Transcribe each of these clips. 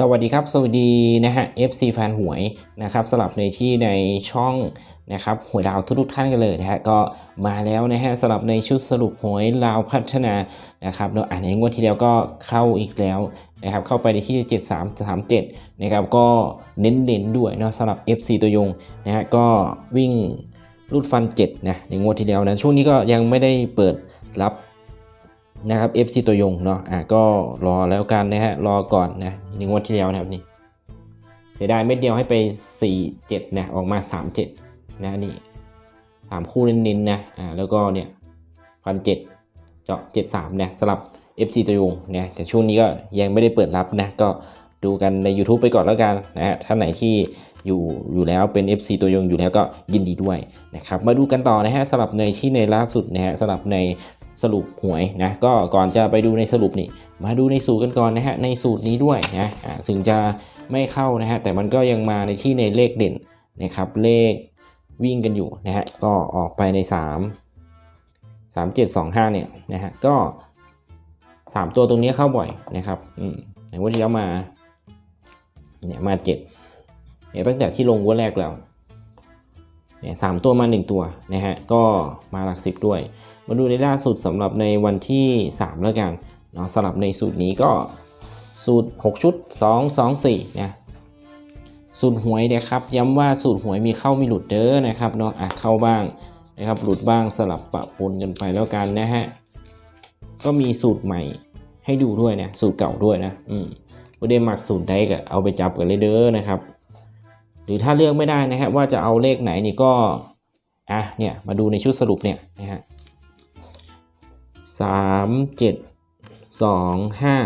สวัสดีครับ สวัสดีนะฮะ FC แฟนหวยนะครับสลับในที่ในช่อง นะครับหวยดาวทุกๆท่านกันเลยนะฮะก็มาแล้วนะฮะสลับในชุดสรุปหวยลาวพัฒนานะครับเนาะอ่านในงวดที่แล้วก็เข้าอีกแล้วนะครับเข้าไปในที่ 7337นะครับก็เน้นๆด้วยเนาะสำหรับ FC ตัวยงนะฮะก็วิ่งรูดฟัน7นะในงวดที่แล้วนะช่วงนี้ก็ยังไม่ได้เปิดรับนะครับ FC ตัวยงเนาะอะก็รอแล้วกันนะฮะรอก่อนนะในงวดที่แล้วนะครับนี่เสียดายเม็ดเดียวให้ไป 4 7นะออกมา 3 7 นะนี่สามคู่เน้นๆนะอ่าแล้วก็เนี่ยพันเจ็ดเจาะ7 3นะสำหรับ FC ตัวยงนะแต่ช่วงนี้ก็ยังไม่ได้เปิดรับนะก็ดูกันใน YouTube ไปก่อนแล้วกันนะฮะท่านไหนที่อยู่อยู่แล้วเป็น FC ตัวยงอยู่แล้วก็ยินดีด้วยนะครับมาดูกันต่อนะฮะสำหรับในที่ในล่าสุดนะฮะสำหรับในสรุปหวยนะก็ก่อนจะไปดูในสรุปนี่มาดูในสูตรกันก่อนนะฮะในสูตรนี้ด้วยนะอ่าถึงจะไม่เข้านะฮะแต่มันก็ยังมาในที่ในเลขเด่นนะครับเลข วิ่งกันอยู่นะฮะก็ออกไปใน 3 3 7 2 5 เนี่ยนะฮะก็ 3 ตัวตรงนี้เข้าบ่อยนะครับอืมในวันที่แล้วมาเนี่ยมา7เนี่ยตั้งแต่ที่ลงวันแรกแล้วเนี่ยสามตัวมาหนึ่งตัวนะฮะก็มาหลักสิบด้วย มาดูในล่าสุดสำหรับในวันที่ 3 แล้วกันเนาะสำหรับในสูตรนี้ก็สูตร 6 ชุด 2 2 4นะ สูตรหวยนะครับ ย้ำว่าสูตรหวยมีเข้ามีหลุดเด้อนะครับเนาะอะเข้าบ้างนะครับ หลุดบ้างสลับปะปนกันไปแล้วกันนะฮะก็มีสูตรใหม่ให้ดูด้วยนะสูตรเก่าด้วยนะอืมประเด็นหมักสูตรใดก็เอาไปจับกันเลยเด้อนะครับ หรือถ้าเลือกไม่ได้นะฮะว่าจะเอาเลขไหนนี่ก็อะเนี่ยมาดูในชุดสรุปเนี่ยนะฮะสามเจ็ดสองห้า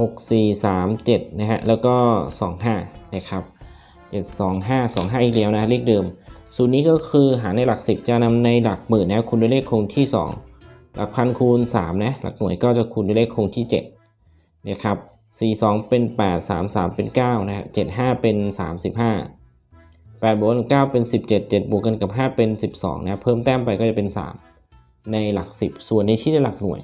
หกสี่สามเจ็ดนะฮะ แล้วก็สองห้านะครับเจ็ดสองห้าสองห้าอีกแล้วนะเลขเดิม สูตรนี้ก็คือหารในหลักสิบจะนำในหลักหมื่นนะคูณด้วยเลขคงที่สองหลักพันคูณสามนะหลักหน่วยก็จะคูณด้วยเลขคงที่เจ็ดนะครับสี่สองเป็นแปดสามสามเป็นเก้านะฮะเจ็ดห้าเป็นสามสิบห้าแปดบวกกันเก้าเป็นสิบเจ็ดเจ็ดบวกกันกับห้าเป็นสิบสองนะ เพิ่มแต้มไปก็จะเป็นสามในหลักสิบส่วนในที่ในหลักหน่วย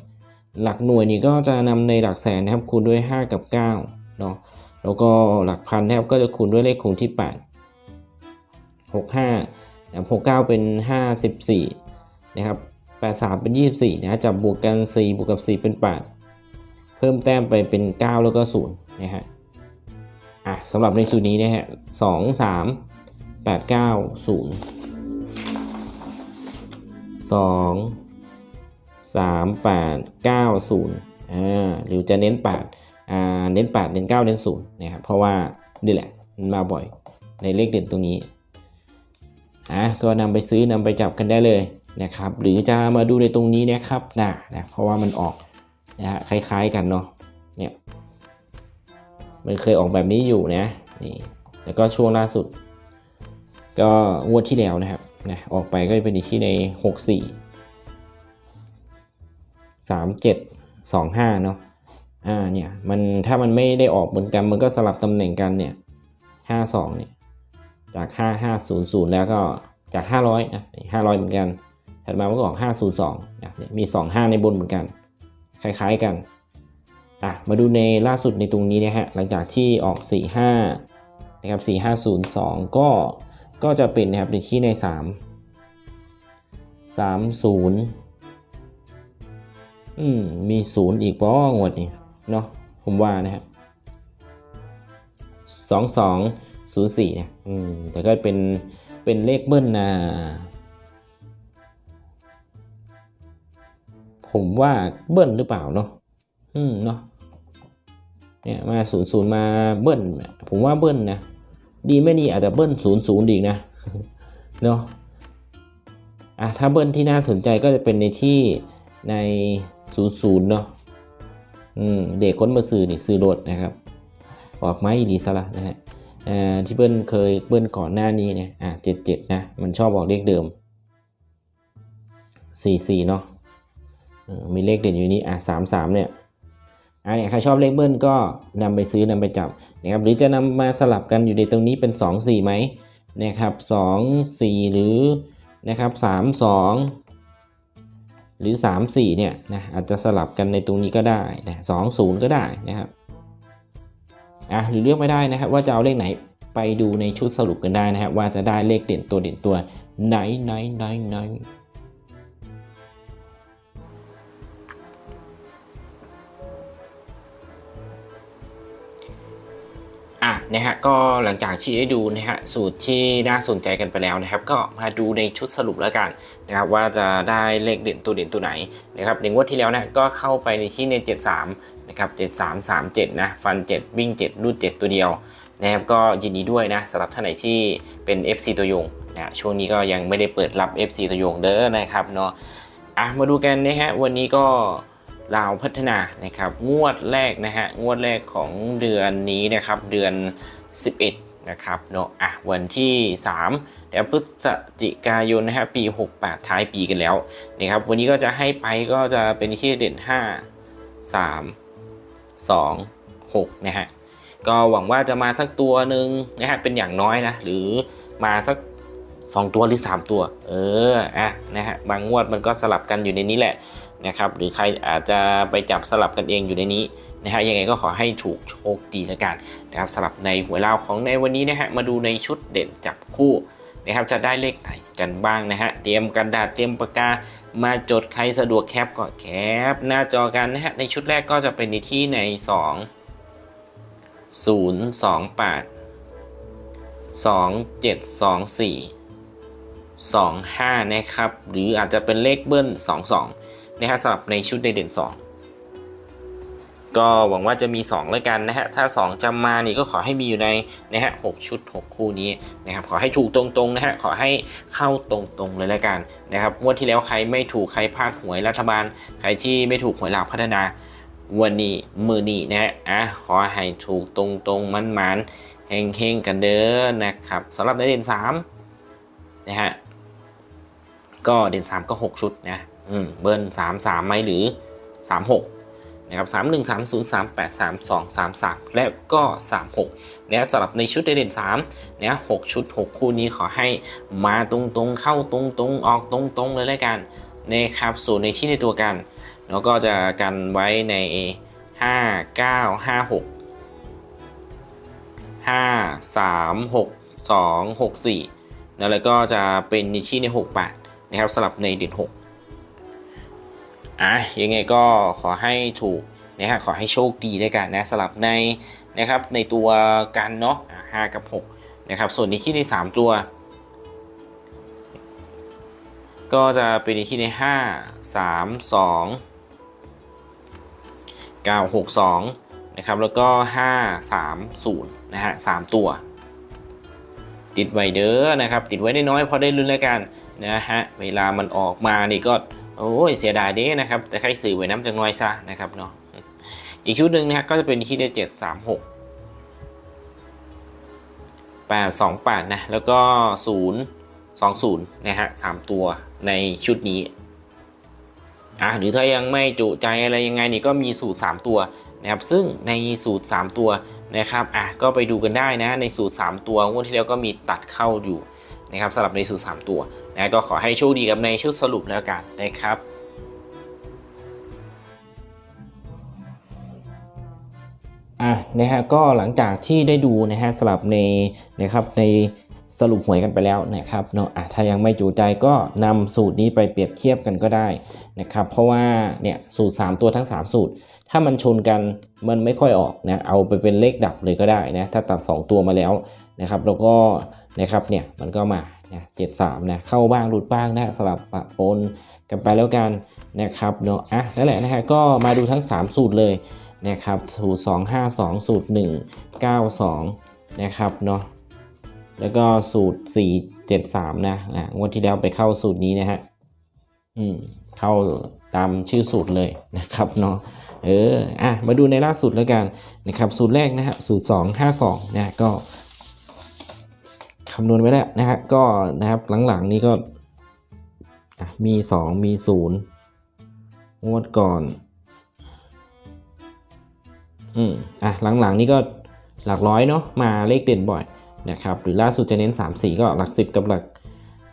หลักหน่วยนี่ก็จะนำในหลักแสนนะครับคูณด้วยห้ากับเก้าเนาะแล้วก็หลักพันนะครับก็จะคูณด้วยเลขคงที่แปดหกห้าหกเก้าเป็นห้าสิบสี่นะครับแปดสามเป็นยี่สิบสี่นะจับบวกกันสี่บวกกับสี่เป็นแปดเพิ่มแต้มไปเป็นเก้าแล้วก็ศูนย์นะฮะอะสำหรับในสูตรนี้นะฮะสองสาม แปดเก้าศูนย์สามแปดเก้าศูนย์อ่าหรือจะเน้นแปดอ่าเน้นแปดเน้นเก้าเน้นศูนย์นะครับเพราะว่านี่แหละมันมาบ่อยในเลขเด่นตรงนี้อะก็นำไปซื้อนำไปจับกันได้เลยนะครับ หรือจะมาดูในตรงนี้นะครับนะนะเพราะว่ามันออกนะฮะคล้ายๆกันเนาะเนี่ยมันเคยออกแบบนี้อยู่นะนี่แล้วก็ช่วงล่าสุด ก็งวดที่แล้วนะครับนะออกไปก็จะเป็นที่ใน 6 4 3 7 2 5เนาะอ่าเนี่ยมันถ้ามันไม่ได้ออกเหมือนกันมันก็สลับตำแหน่งกันเนี่ย5 2เนี่ยจาก 5 5 0 0 แล้วก็จาก 500นะ500 เหมือนกันถัดมามันก็ออก 502นะมี 25 ในบนเหมือนกัน คล้ายๆกันอะมาดูในล่าสุดในตรงนี้นะฮะหลังจากที่ออก 45นะครับ4502 ก็ก็จะเป็นนะครับในที่ในสามสามศูนย์ อืมมีศูนย์อีกป้องวดนี้เนาะผมว่านะฮะสองสองศูนย์สี่เนี่ยอืมแต่ก็เป็นเป็นเลขเบิ้ลนะผมว่าเบิ้ลหรือเปล่าเนาะอืมเนาะเนี่ยมาศูนย์ศูนย์มาเบิ้ลผมว่าเบิ้ลนะดีไม่ดีอาจจะเบิ้ลศูนย์ศูนย์อีกนะเนาะอะถ้าเบิ้ลที่น่าสนใจก็จะเป็นในที่ใน ศูนย์ศูนย์เนาะอืมเด็กค้นมาซื้อนี่ซื้อรถนะครับ ออกไม้อีลีซะละนะฮะอ่าที่เบิ้ลเคยเบิ้ลก่อนหน้านี้เนี่ยอะเจ็ดเจ็ดนะ มันชอบบอกเลขเดิมสี่สี่เนาะมีเลขเด่นอยู่นี้อะสามสามเนี่ยอะเนี่ยใครชอบเลขเบิ้ลก็นำไปซื้อนำไปจับนะครับหรือจะนำมาสลับกันอยู่ในตรงนี้เป็น 2 4ไหมนะครับ2 4 หรือนะครับ3 2 หรือ 3 4เนี่ยนะอาจจะสลับกันในตรงนี้ก็ได้นะ2 0ก็ได้นะครับอะหรือเลือกไม่ได้นะครับว่าจะเอาเลขไหนไปดูในชุดสรุปกันได้นะครับว่าจะได้เลขเด่นตัวเด่นตัวไหนไหนไหนไหน อะนะฮะก็หลังจากที่ได้ดูนะฮะสูตรที่น่าสนใจกันไปแล้วนะครับ ก็มาดูในชุดสรุปแล้วกันนะครับว่าจะได้เลขเด่นตัวเด่นตัวไหนนะครับในงวดที่แล้วนะก็เข้าไปในที่ใน 73นะครับ7337นะฟัน 7 วิ่ง 7 รูด 7 ตัวเดียวนะครับก็ยินดีด้วยนะสำหรับท่านไหนที่เป็น FC ตัวยงนะช่วงนี้ก็ยังไม่ได้เปิดรับ FC ตัวยงเด้อนะครับเนาะอะมาดูกันนะฮะวันนี้ก็ ลาวพัฒนานะครับงวดแรกนะฮะงวดแรกของเดือนนี้นะครับเดือน 11นะครับเนาะอะวันที่3แต่พฤศจิกายนนะฮะปี 68 ท้ายปีกันแล้วนะครับวันนี้ก็จะให้ไปก็จะเป็นที่เด่น 5 3 2 6นะฮะก็หวังว่าจะมาสักตัวหนึ่งนะฮะเป็นอย่างน้อยนะหรือมาสัก2ตัวหรือ 3 ตัว เอออะนะฮะบางงวดมันก็สลับกันอยู่ในนี้แหละ นะครับหรือใครอาจจะไปจับสลับกันเองอยู่ในนี้นะฮะยังไงก็ขอให้ถูกโชคดีแล้วกันนะครับสลับในหัวยลาของในวันนี้นะฮะมาดูในชุดเด่นจับคู่นะครับจะได้เลขไหนกันบ้างนะฮะเตรียมกระดาษเตรียมปากกามาจดใครสะดวกแคปก็แคปหน้าจอกันนะฮะในชุดแรกก็จะเป็นในที่ใน 2 0 2 8 2 7 2 4 2 5นะครับหรืออาจจะเป็นเลขเบิ้ล 2 2 นะครับสำหรับในชุดในเด่น 2 ก็หวังว่าจะมี 2 แล้วกันนะฮะ ถ้า 2จะมานี่ก็ขอให้มีอยู่ในนะฮะ6ชุด 6 คู่นี้นะครับ ขอให้ถูกตรงๆนะฮะ ขอให้เข้าตรงๆเลยแล้วกันนะครับงวดที่แล้วใครไม่ถูกใครพลาดหวยรัฐบาล ใครที่ไม่ถูกหวยลาวพัฒนาวันนี้มือนี้นะฮะอะขอให้ถูกตรงๆมันๆเฮงๆกันเด้อนะครับสำหรับในเด่น3นะฮะก็เด่น 3 ก็ 6 ชุดนะ เบิ้ลสามสามไหมหรือสามหกนะครับสามหนึ่งสามศูนย์สามแปดสามสองสามสามและก็สามหกนะสำหรับในชุดเด่นสามนะหกชุดหกคู่นี้ขอให้มาตรงตรงๆเข้าตรงตรงๆออกตรงตรงๆเลยแล้วกันนะครับส่วนในที่ในตัวกันแล้วก็จะกันไว้ในห้าเก้าห้าหกห้าสามหกสองหกสี่แล้วก็จะเป็นในที่ในหกแปดนะครับสำหรับในเด่นหก อะยังไงก็ขอให้ถูกนะฮะขอให้โชคดีด้วยกันนะสลับในนะครับในตัวกันเนาะอะห้ากับ6นะครับส่วนในที่ใน 3 ตัว ก็จะเป็นในที่ใน 5 3 2 9 6 2นะครับแล้วก็ 5 3 0นะฮะ3ตัว ติดไว้เด้อนะครับติดไว้ได้น้อยพอได้ลุ้นแล้วกันนะฮะเวลามันออกมานี่ก็ โอ้ยเสียดายเด้นะครับ แต่ใครสื่อไว้น้ำจังน้อยซะนะครับเนาะอีกชุดหนึ่งนะฮะก็จะเป็นที่ได้เจ็ดสามหกแปดสองแปดนะแล้วก็ศูนย์สองศูนย์นะฮะสามตัวในชุดนี้อะหรือถ้ายังไม่จุใจอะไรยังไงนี่ก็มีสูตร 3 ตัวนะครับซึ่งในสูตร 3 ตัวนะครับอะก็ไปดูกันได้นะในสูตร 3 ตัวงวดที่แล้วก็มีตัดเข้าอยู่ นะครับสำหรับในสูตร3ตัวนะก็ขอให้โชคดีกับในชุดสรุปแล้วกันนะครับอะนะฮะก็หลังจากที่ได้ดูนะฮะสลับในนะครับในสรุปหวยกันไปแล้วนะครับเนาะอะถ้ายังไม่จูใจก็นำสูตรนี้ไปเปรียบเทียบกันก็ได้นะครับเพราะว่าเนี่ยสูตร 3 ตัวทั้ง 3 สูตร ถ้ามันชนกันมันไม่ค่อยออกนะเอาไปเป็นเลขดับเลยก็ได้นะถ้าตัด 2 ตัวมาแล้วนะครับแล้วก็ นะครับเนี่ยมันก็มานะเจ็ดสามนะเข้าบ้างหลุดบ้างนะสลับปะปนกันไปแล้วกันนะครับเนาะอะนั่นแหละนะฮะก็มาดูทั้ง 3 สูตรเลยนะครับสูตร 2 5 2 สูตร 1 9 2 นะครับเนาะแล้วก็สูตร 4 7 3 นะอะงวดที่แล้วไปเข้าสูตรนี้นะฮะอืมเข้าตามชื่อสูตรเลยนะครับเนาะเอออะมาดูในล่าสุดแล้วกันนะครับสูตรแรกนะฮะสูตร 2 5 2 นะก็ คำนวณไว้แล้วนะฮะก็นะครับหลังๆนี้ก็อะมี 2 มี0งงวดก่อน อืมอะหลังๆนี่ก็หลักร้อยเนาะมาเลขเด่นบ่อยนะครับหรือล่าสุดจะเน้น 3 4 ก็หลัก 10 กับหลัก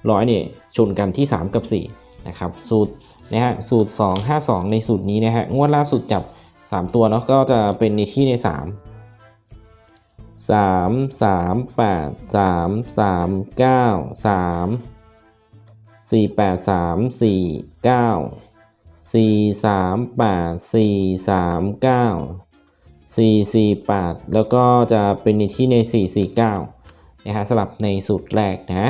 ร้อยเนี่ยชนกันที่ 3 กับ 4 นะครับ สูตรนะฮะสูตร 2 5 2 ในสูตรนี้นะฮะงวดล่าสุดจับ 3 ตัวเนาะก็จะเป็นในที่ใน 3 สามสามแปดสามสามเก้าสามสี่แปดสามสี่เก้าสี่สามแปดสี่สามเก้าสี่สี่แปดแล้วก็จะเป็นในที่ในสี่สี่เก้านะฮะสลับในสูตรแรกนะ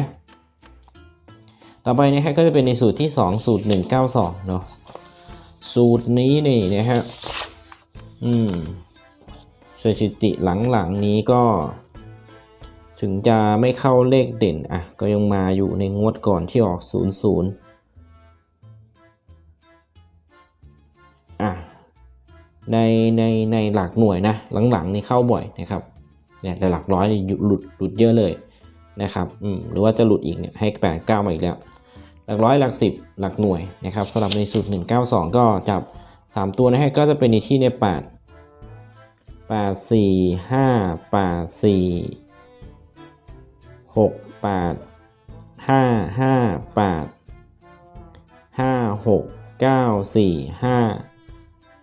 ต่อไปนะฮะก็จะเป็นในสูตรที่2สูตร192เนาะสูตรนี้นี่นะฮะอืม สถิติหลังๆนี้ก็ ถึงจะไม่เข้าเลขเด่นอะก็ยังมาอยู่ในงวดก่อนที่ออก 00อะในในในหลักหน่วยนะหลังๆนี่เข้าบ่อยนะครับเนี่ยแต่หลักร้อยนี่หลุดหลุดเยอะเลยนะครับอืมหรือว่าจะหลุดอีกเนี่ยให้แปดเก้ามาอีกแล้วหลักร้อยหลักสิบหลักหน่วยนะครับสำหรับในสูตร192 ก็จับ 3 ตัวนะฮะก็จะเป็นในที่ใน8แปดสี่ห้าแปดสี่หกแปดห้าห้าแปดห้าหกเก้าสี่ห้า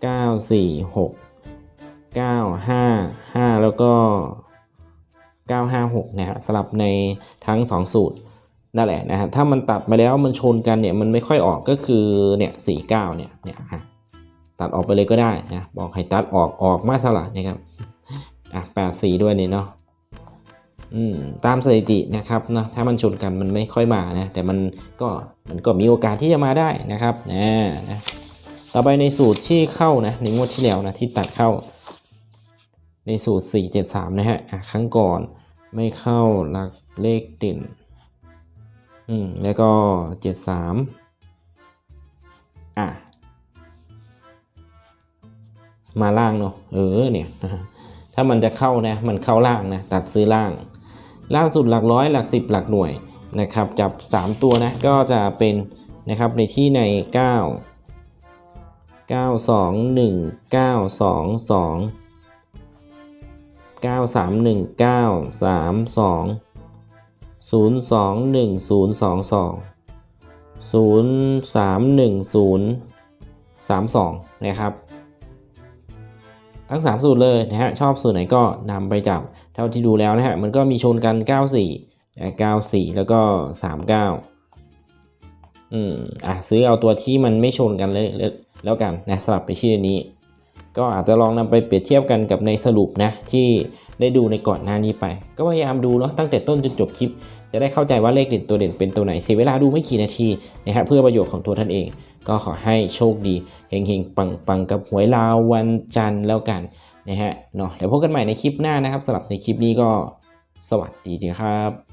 เก้าสี่หกเก้าห้าห้าแล้วก็เก้าห้าหกนะฮะสลับในทั้งสองสูตรนั่นแหละนะฮะถ้ามันตัดมาแล้วมันชนกันเนี่ยมันไม่ค่อยออกก็คือเนี่ยสี่เก้าเนี่ยเนี่ยฮะ ตัดออกไปเลยก็ได้นะบอกให้ตัดออกออกมาสละนะครับอะแปดสีด้วยนี่เนาะอืมตามสถิตินะครับเนาะถ้ามันชนกันมันไม่ค่อยมานะแต่มันก็มันก็มีโอกาสที่จะมาได้นะครับนะนะต่อไปในสูตรที่เข้านะในงวดที่แล้วนะที่ตัดเข้า ในสูตร 473 นะฮะอะครั้งก่อนไม่เข้าหลักเลขเด่นอืมแล้วก็ 73 มาล่างเนาะเออเนี่ยถ้ามันจะเข้านะมันเข้าล่างนะตัดซื้อล่าง ล่างสุดหลักร้อยหลักสิบหลักหน่วยนะครับจับ 3 ตัวนะก็จะเป็นนะครับในที่ใน 9 9 2 1 9 2 2 9 3 1 9 3 2 0 2 1 0 2 2 0 3 1 0 3 2 นะครับ ทั้ง 3 สูตรเลยนะฮะชอบสูตรไหนก็นำไปจับ เท่าที่ดูแล้วนะฮะมันก็มีชนกัน 94นะ94 แล้วก็ 39 อืมอะซื้อเอาตัวที่มันไม่ชนกันเลยแล้วกันนะสลับไปที่นี้ ก็อาจจะลองนำไปเปรียบเทียบกันกับในสรุปนะที่ได้ดูในก่อนหน้านี้ไป ก็พยายามดูเนาะตั้งแต่ต้นจนจบคลิป จะได้เข้าใจว่าเลขเด่นตัวเด่นเป็นตัวไหนเสียเวลาดูไม่กี่นาทีนะฮะเพื่อประโยชน์ของตัวท่านเอง ก็ขอให้โชคดีเฮงๆ ปังๆ กับหวยลาววันจันทร์แล้วกันนะฮะเนาะเดี๋ยวพบกันใหม่ในคลิปหน้านะครับสำหรับในคลิปนี้ก็สวัสดีครับ